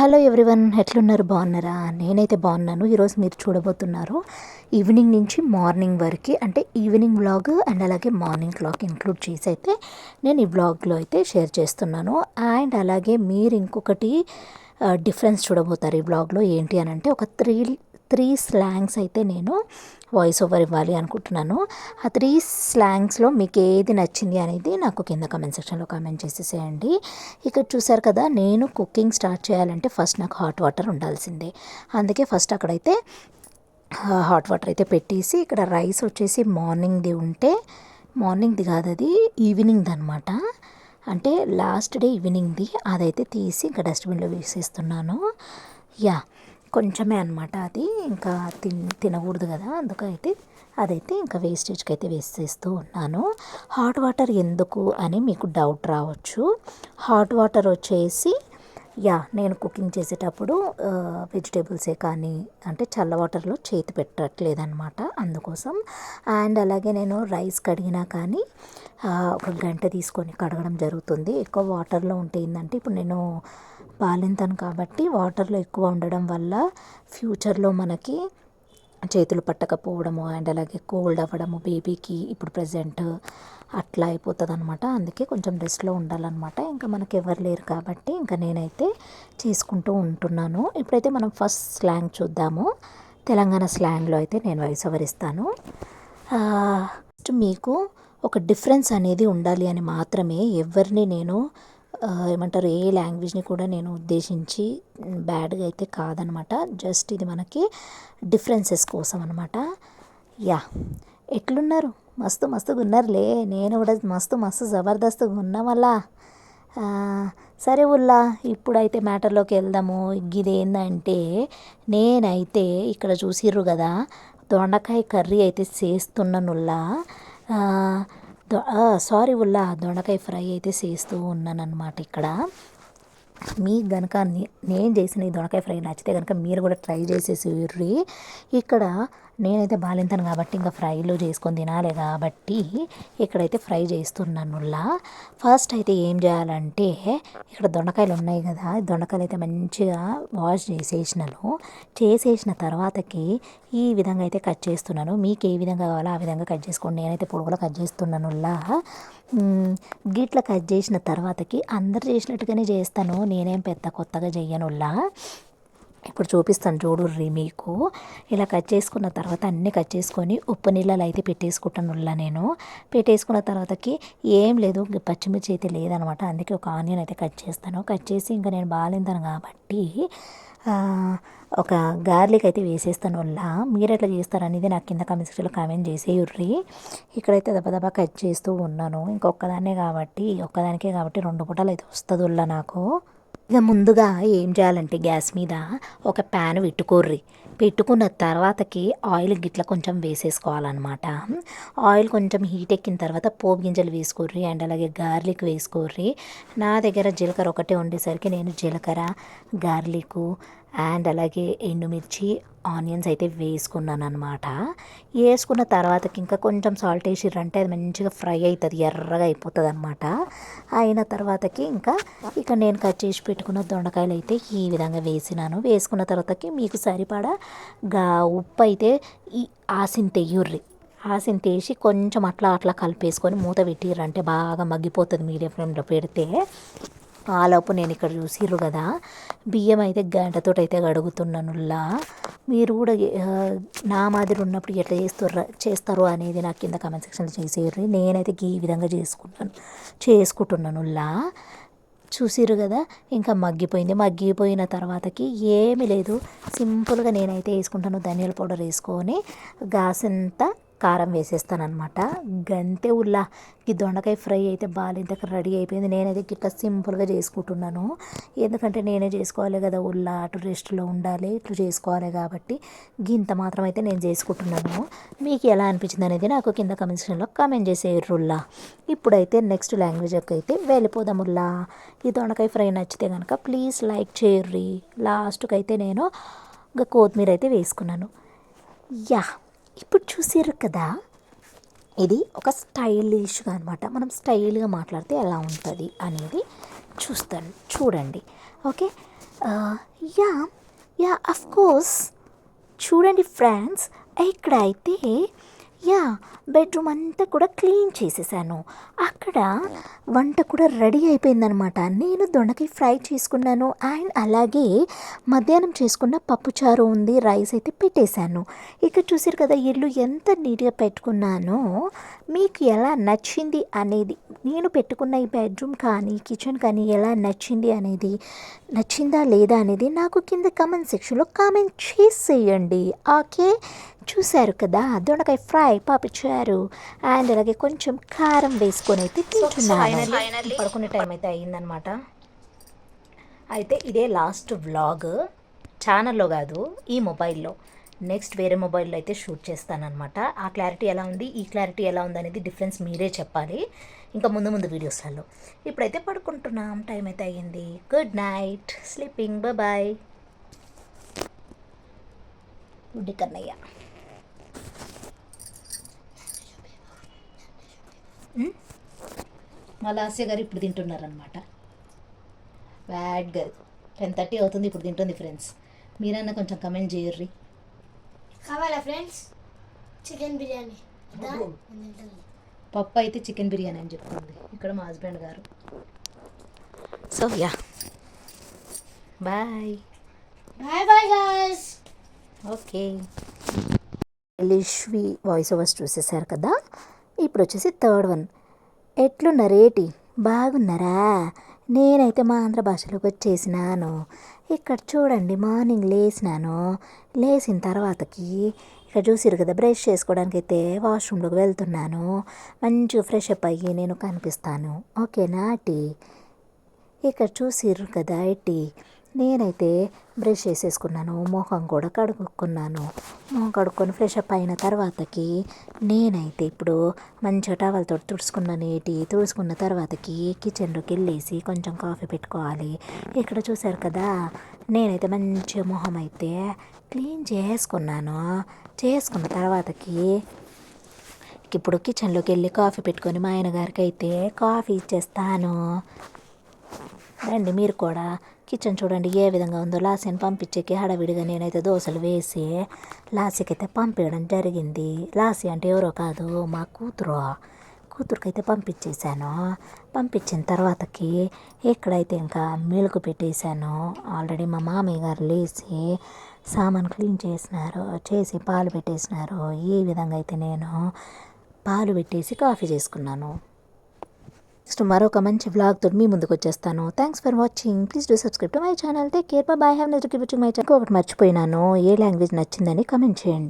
Hello everyone ఎట్లున్నారు? బాగున్నారా? నేనైతే బాగున్నాను. ఈరోజు మీరు చూడబోతున్నారు ఈవినింగ్ నుంచి మార్నింగ్ వరకు. అంటే ఈవినింగ్ వ్లాగ్ అండ్ అలాగే మార్నింగ్ క్లాక్ ఇంక్లూడ్ చేసి అయితే నేను ఈ వ్లాగ్లో అయితే షేర్ చేస్తున్నాను. అండ్ అలాగే మీరు ఇంకొకటి డిఫరెన్స్ చూడబోతారు ఈ వ్లాగ్లో ఏంటి అని అంటే ఒక త్రీ త్రీ స్లాంగ్స్ అయితే నేను వాయిస్ ఓవర్ ఇవ్వాలి అనుకుంటున్నాను. ఆ త్రీ స్లాంగ్స్లో మీకు ఏది నచ్చింది అనేది నాకు కింద కమెంట్ సెక్షన్లో కామెంట్ చేసేసేయండి ఇక్కడ చూసారు కదా నేను కుకింగ్ స్టార్ట్ చేయాలంటే ఫస్ట్ నాకు హాట్ వాటర్ ఉండాల్సిందే. అందుకే ఫస్ట్ అక్కడైతే హాట్ వాటర్ అయితే పెట్టేసి ఇక్కడ రైస్ వచ్చేసి మార్నింగ్ది ఉంటే మార్నింగ్ది కాదు అది ఈవినింగ్ది అనమాట అంటే లాస్ట్ డే ఈవినింగ్ది అదైతే తీసి ఇంకా డస్ట్బిన్లో వేసేస్తున్నాను. యా. కొంచెమే అనమాట అది. ఇంకా తిన్ తినకూడదు కదా అందుకైతే అదైతే ఇంకా వేస్టేజ్కి అయితే వేసేస్తూ ఉన్నాను. హాట్ వాటర్ ఎందుకు అని మీకు డౌట్ రావచ్చు. హాట్ వాటర్ వచ్చేసి యా నేను కుకింగ్ చేసేటప్పుడు వెజిటేబుల్సే కానీ అంటే చల్ల వాటర్లో చేతి పెట్టట్లేదనమాట అందుకోసం. అండ్ అలాగే నేను రైస్ కడిగినా కానీ ఒక గంట తీసుకొని కడగడం జరుగుతుంది. ఎక్కువ వాటర్లో ఉంటే ఏంటంటే ఇప్పుడు నేను బాలింతను కాబట్టి వాటర్లో ఎక్కువ ఉండడం వల్ల ఫ్యూచర్లో మనకి చేతులు పట్టకపోవడము అండ్ అలాగే కోల్డ్ అవ్వడము బేబీకి ఇప్పుడు ప్రజెంట్ అట్లా అయిపోతుంది అనమాట అందుకే కొంచెం రెస్ట్లో ఉండాలన్నమాట. ఇంకా మనకి ఎవరు లేరు కాబట్టి ఇంకా నేనైతే చేసుకుంటూ ఉంటున్నాను. ఇప్పుడైతే మనం ఫస్ట్ స్లాంగ్ చూద్దాము. తెలంగాణ స్లాంగ్లో అయితే నేను వయసు ఎవరిస్తాను మీకు ఒక డిఫరెన్స్ అనేది ఉండాలి అని మాత్రమే ఎవరిని నేను ఏమంటారు ఏ లాంగ్వేజ్ని కూడా నేను ఉద్దేశించి బ్యాడ్గా అయితే కాదనమాట. జస్ట్ ఇది మనకి డిఫరెన్సెస్ కోసం అనమాట. యా ఎట్లున్నారు? మస్తు మస్తుగా ఉన్నారులే. నేను కూడా మస్తు మస్తు జబర్దస్త్గా ఉన్నామల్లా సరే ఉల్లా ఇప్పుడైతే మ్యాటర్లోకి వెళ్దాము. ఇది ఏంటంటే నేనైతే ఇక్కడ చూసిర్రు కదా దొండకాయ కర్రీ అయితే చేస్తున్నానుల్లా సారీ ఉల్లా దొండకాయ ఫ్రై అయితే చేస్తూ ఉన్నాను అనమాట ఇక్కడ. మీకు కనుక నేను చేసిన ఈ దొండకాయ ఫ్రై నచ్చితే కనుక మీరు కూడా ట్రై చేసేసి ఇక్కడ నేనైతే బాలింతాను కాబట్టి ఇంకా ఫ్రైలో చేసుకొని తినాలి కాబట్టి ఇక్కడైతే ఫ్రై చేస్తున్నానులా ఫస్ట్ అయితే ఏం చేయాలంటే ఇక్కడ దొండకాయలు ఉన్నాయి కదా దొండకాయలు అయితే మంచిగా వాష్ చేసేసినాను. చేసేసిన తర్వాతకి ఈ విధంగా అయితే కట్ చేస్తున్నాను. మీకు ఏ విధంగా కావాలో ఆ విధంగా కట్ చేసుకోండి. నేనైతే పొడుగులో కట్ చేస్తున్నానులా గిట్ల కట్ చేసిన తర్వాతకి అందరు చేసినట్టుగానే చేస్తాను. నేనేం పెద్ద కొత్తగా చెయ్యనుల్లా. ఇప్పుడు చూపిస్తాను చూడుర్రి మీకు. ఇలా కట్ చేసుకున్న తర్వాత అన్నీ కట్ చేసుకొని ఉప్పు నీళ్ళలో అయితే పెట్టేసుకుంటాను నేను. పెట్టేసుకున్న తర్వాతకి ఏం లేదు పచ్చిమిర్చి అయితే లేదనమాట. అందుకే ఒక ఆనియన్ అయితే కట్ చేస్తాను. కట్ చేసి ఇంకా నేను బాగాలేదాను కాబట్టి ఒక గార్లిక్ అయితే వేసేస్తాను. వల్ల మీరు ఎట్లా చేస్తారనేది నాకు కింద కామెంట్ సెక్షన్లో కామెంట్ చేసేయుర్రి. ఇక్కడైతే దబదబా కట్ చేస్తూ ఉన్నాను. ఇంకొకదాన్నే కాబట్టి ఒక్కదానికే కాబట్టి రెండు పూటలు అయితే వస్తుంది వల్ల నాకు. ఇక ముందుగా ఏం చేయాలంటే గ్యాస్ మీద ఒక ప్యాన్ పెట్టుకోర్రి పెట్టుకున్న తర్వాతకి ఆయిల్ గిట్ల కొంచెం వేసేసుకోవాలన్నమాట. ఆయిల్ కొంచెం హీట్ ఎక్కిన తర్వాత పోపు గింజలు వేసుకోర్రి అండ్ అలాగే గార్లిక్ వేసుకోర్రి. నా దగ్గర జీలకర్ర ఒకటే ఉండేసరికి నేను జీలకర్ర గార్లిక్ అండ్ అలాగే ఎండుమిర్చి ఆనియన్స్ అయితే వేసుకున్నాను అనమాట వేసుకున్న తర్వాతకి ఇంకా కొంచెం సాల్ట్ వేసిర్రంటే అది మంచిగా ఫ్రై అవుతుంది ఎర్రగా అయిపోతుంది అనమాట అయిన తర్వాతకి ఇంకా ఇక నేను కట్ చేసి పెట్టుకున్న దొండకాయలు అయితే ఈ విధంగా వేసినాను. వేసుకున్న తర్వాతకి మీకు సరిపడా గా ఉప్పు అయితే ఈ ఆసింతెయ్యుర్రి తెయ్యుర్రి ఆసిన్ తీసి కొంచెం అట్లా అట్లా కలిపేసుకొని మూత పెట్టిర్రంటే బాగా మగ్గిపోతుంది మీడియం ఫ్లేమ్లో పెడితే. ఆలోపు నేను ఇక్కడ చూసిర్రు కదా. బియ్యం అయితే గంటతో అయితే కడుగుతున్నానులా మీరు కూడా నా మాదిరి ఉన్నప్పుడు ఎట్లా చేస్తారు చేస్తారు అనేది నాకు కింద కమెంట్ సెక్షన్లో చేసేయరు నేనైతే ఈ విధంగా చేసుకుంటాను చేసుకుంటున్నానులా చూసిరు కదా ఇంకా మగ్గిపోయింది. మగ్గిపోయిన తర్వాతకి ఏమీ లేదు. సింపుల్గా నేనైతే వేసుకుంటాను ధనియాల పౌడర్ వేసుకొని గాసంతా కారం వేసేస్తానమాట గంతే ఉల్లా. ఈ దొండకాయ ఫ్రై అయితే బాలింతకు రెడీ అయిపోయింది. నేనైతే ఇట్లా సింపుల్గా చేసుకుంటున్నాను. ఎందుకంటే నేనే చేసుకోవాలి కదా ఉల్లా. అటు రెస్ట్లో ఉండాలి ఇట్లు చేసుకోవాలి కాబట్టి గింత మాత్రం అయితే నేను చేసుకుంటున్నాను. మీకు ఎలా అనిపించింది అనేది నాకు కింద కమెంట్ కామెంట్ చేసేయరు ఇప్పుడైతే నెక్స్ట్ లాంగ్వేజ్కి అయితే వెళ్ళిపోదాం ఉల్లా. ఈ దొండకాయ ఫ్రై నచ్చితే కనుక ప్లీజ్ లైక్ చేయర్రి లాస్ట్కి అయితే నేను ఇంకా కొత్తిమీర అయితే వేసుకున్నాను. యా! ఇప్పుడు చూసారు కదా ఇది ఒక స్టైలిష్గా అనమాట మనం స్టైల్గా మాట్లాడితే ఎలా ఉంటుంది అనేది చూస్తాను చూడండి. Okay? Yeah yeah of course. చూడండి ఫ్రెండ్స్ ఇక్కడ అయితే యా బెడ్రూమ్ అంతా కూడా క్లీన్ చేసేసాను. అక్కడ వంట కూడా రెడీ అయిపోయిందనమాట నేను దొండకాయ ఫ్రై చేసుకున్నాను అండ్ అలాగే మధ్యాహ్నం చేసుకున్న పప్పుచారు ఉంది రైస్ అయితే పెట్టేశాను. ఇక్కడ చూసారు కదా ఇల్లు ఎంత నీట్గా పెట్టుకున్నానో. మీకు ఎలా నచ్చింది అనేది నేను పెట్టుకున్న ఈ బెడ్రూమ్ కానీ కిచెన్ కానీ ఎలా నచ్చింది అనేది నచ్చిందా లేదా అనేది నాకు కింద కామెంట్ సెక్షన్లో కామెంట్ చేసేయండి. ఓకే చూశారు కదా? దొండకాయ ఫ్రై పాపిచ్చారు. అండ్ అలాగే కొంచెం కారం వేసుకొని అయితే తింటున్నాను. పడుకునే టైం అయితే అయ్యిందనమాట అయితే ఇదే లాస్ట్ వ్లాగ్ ఛానల్లో కాదు ఈ మొబైల్లో నెక్స్ట్ వేరే మొబైల్లో అయితే షూట్ చేస్తానమాట ఆ క్లారిటీ ఎలా ఉంది? ఈ క్లారిటీ ఎలా ఉంది అనేది డిఫరెన్స్ మీరే చెప్పాలి. ఇంకా ముందు ముందు వీడియోస్లలో. ఇప్పుడైతే పడుకుంటున్నాం. టైం అయితే అయ్యింది. గుడ్ నైట్ స్లీపింగ్ బాయ్ గుడ్డి కన్నయ్య. ఉమ్? మా లాస్య గారు ఇప్పుడు తింటున్నారనమాట బ్యాడ్ గర్ టెన్ థర్టీ అవుతుంది ఇప్పుడు తింటుంది ఫ్రెండ్స్ మీరన్నా కొంచెం కమెంట్ చేయర్రి. కావాలా ఫ్రెండ్స్ చికెన్ బిర్యానీ. పప్పు. అయితే చికెన్ బిర్యానీ అని చెప్తుంది. ఇక్కడ మా husband garu. So yeah bye bye bye guys okay లిష్వి voice overs చూసేసారు కదా? ఇప్పుడు వచ్చేసి థర్డ్ వన్ ఎట్లున్నారేటి బాగున్నారా? నేనైతే మా ఆంధ్ర భాషలోకి వచ్చేసినాను. ఇక్కడ చూడండి మార్నింగ్ లేచినాను లేచిన తర్వాతకి ఇక్కడ చూసిరు కదా బ్రష్ చేసుకోవడానికి అయితే వాష్రూమ్లోకి వెళ్తున్నాను. మంచిగా ఫ్రెష్ అప్ అయ్యి నేను కనిపిస్తాను. ఓకేనా టీ ఇక్కడ చూసిర్రు కదా టీ నేనైతే బ్రష్ చేసేసుకున్నాను మొహం కూడా కడుక్కున్నాను. మొహం కడుక్కొని ఫ్రెష్ అప్ అయిన తర్వాతకి నేనైతే ఇప్పుడు మంచిగా టవల్తో తుడుచుకున్నాను నీటి తుడుచుకున్న తర్వాతకి కిచెన్లోకి వెళ్ళేసి కొంచెం కాఫీ పెట్టుకోవాలి. ఇక్కడ చూశారు కదా నేనైతే మంచిగా మొహం అయితే క్లీన్ చేసుకున్నాను. చేసుకున్న తర్వాతకి ఇప్పుడు కిచెన్లోకి వెళ్ళి కాఫీ పెట్టుకొని మా ఆయన గారికి అయితే కాఫీ ఇచ్చేస్తాను. రండి మీరు కూడా కిచెన్ చూడండి ఏ విధంగా ఉందో. లాస్యని పంపించేకి హడావిడిగా నేనైతే దోశలు వేసి లాస్యకి అయితే పంపించడం జరిగింది. లాసి అంటే ఎవరో కాదు మా కూతురు. కూతురుకైతే పంపించేశాను. పంపించిన తర్వాతకి ఇక్కడైతే ఇంకా మిల్క్ పెట్టేశాను ఆల్రెడీ మా మామయ్య గారు లేచి సామాన్ క్లీన్ చేసినారు చేసి పాలు పెట్టేసినారు. ఈ విధంగా అయితే నేను పాలు పెట్టేసి కాఫీ చేసుకున్నాను. నెక్స్ట్ మరొక మంచి వ్లాగ్ తోటి మీ ముందుకు వచ్చేస్తాను. Thanks for watching please do subscribe to my channel take care bye have next my channel ఒకటి మర్చిపోయినాను. ఏ లాంగ్వేజ్ నచ్చిందని కమెంట్ చేయండి.